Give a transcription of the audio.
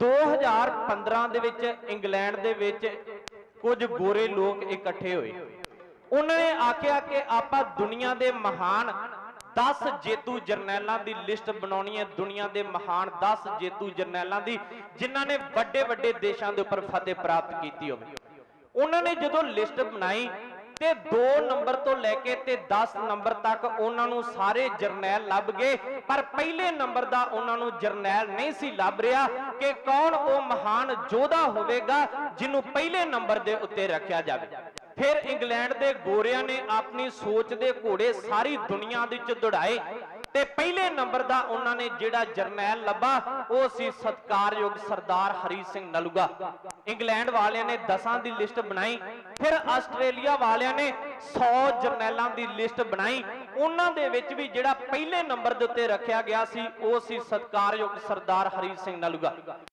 2015 ਦੇ ਵਿੱਚ ਇੰਗਲੈਂਡ ਦੇ ਵਿੱਚ ਕੁਝ ਗੋਰੇ ਲੋਕ ਇਕੱਠੇ ਹੋਏ। ਉਹਨਾਂ ਨੇ ਆਖਿਆ ਕਿ ਆਪਾਂ ਦੁਨੀਆ ਦੇ ਮਹਾਨ 10 ਜੇਤੂ ਜਰਨੈਲਾਂ ਦੀ ਲਿਸਟ ਬਣਾਉਣੀ ਹੈ। ਦੁਨੀਆ ਦੇ ਮਹਾਨ 10 ਜੇਤੂ ਜਰਨੈਲਾਂ ਦੀ, ਜਿਨ੍ਹਾਂ ਨੇ ਵੱਡੇ ਵੱਡੇ ਦੇਸ਼ਾਂ ਦੇ ਉੱਪਰ ਫਤਿਹ ਪ੍ਰਾਪਤ ਕੀਤੀ ਹੋਵੇ। ਉਹਨਾਂ ਨੇ ਜਦੋਂ ਲਿਸਟ ਬਣਾਈ ਤੇ 2 ਨੰਬਰ ਤੋਂ ਲੈ ਕੇ ਤੇ 10 ਨੰਬਰ ਤੱਕ ਉਹਨਾਂ ਨੂੰ ਸਾਰੇ ਜਰਨੈਲ ਲੱਭ ਗਏ। ਪਰ ਪਹਿਲੇ ਨੰਬਰ ਦਾ ਉਹਨਾਂ ਨੂੰ ਜਰਨੈਲ ਨਹੀਂ ਸੀ ਲੱਭ ਰਿਹਾ ਕਿ ਕੌਣ ਉਹ ਮਹਾਨ ਯੋਧਾ ਹੋਵੇਗਾ ਜਿਹਨੂੰ ਪਹਿਲੇ ਨੰਬਰ ਦੇ ਉੱਤੇ ਰੱਖਿਆ ਜਾਵੇ। ਫਿਰ ਇੰਗਲੈਂਡ ਦੇ ਗੋਰਿਆਂ ਨੇ ਆਪਣੀ ਸੋਚ ਦੇ ਘੋੜੇ ਸਾਰੀ ਦੁਨੀਆ ਦੇ ਵਿੱਚ ਦੌੜਾਏ। ਤੇ ਪਹਿਲੇ ਨੰਬਰ ਦਾ ਉਹਨਾਂ ਨੇ ਜਿਹੜਾ ਜਰਨੈਲ ਲੱਭਾ, ਉਹ ਸੀ ਸਤਕਾਰਯੋਗ ਸਰਦਾਰ ਹਰੀ ਸਿੰਘ ਨਲੂਗਾ। ਇੰਗਲੈਂਡ ਵਾਲਿਆਂ ਨੇ 10 ਦੀ ਲਿਸਟ ਬਣਾਈ, ਫਿਰ ਆਸਟ੍ਰੇਲੀਆ ਵਾਲਿਆਂ ਨੇ 100 ਜਰਨੈਲਾਂ ਦੀ ਲਿਸਟ ਬਣਾਈ। ਉਹਨਾਂ ਦੇ ਵਿੱਚ ਵੀ ਜਿਹੜਾ ਪਹਿਲੇ ਨੰਬਰ ਦੇ ਉੱਤੇ ਰੱਖਿਆ ਗਿਆ ਸੀ, ਉਹ ਸੀ ਸਤਕਾਰਯੋਗ ਸਰਦਾਰ ਹਰੀ ਸਿੰਘ ਨਲੂਗਾ।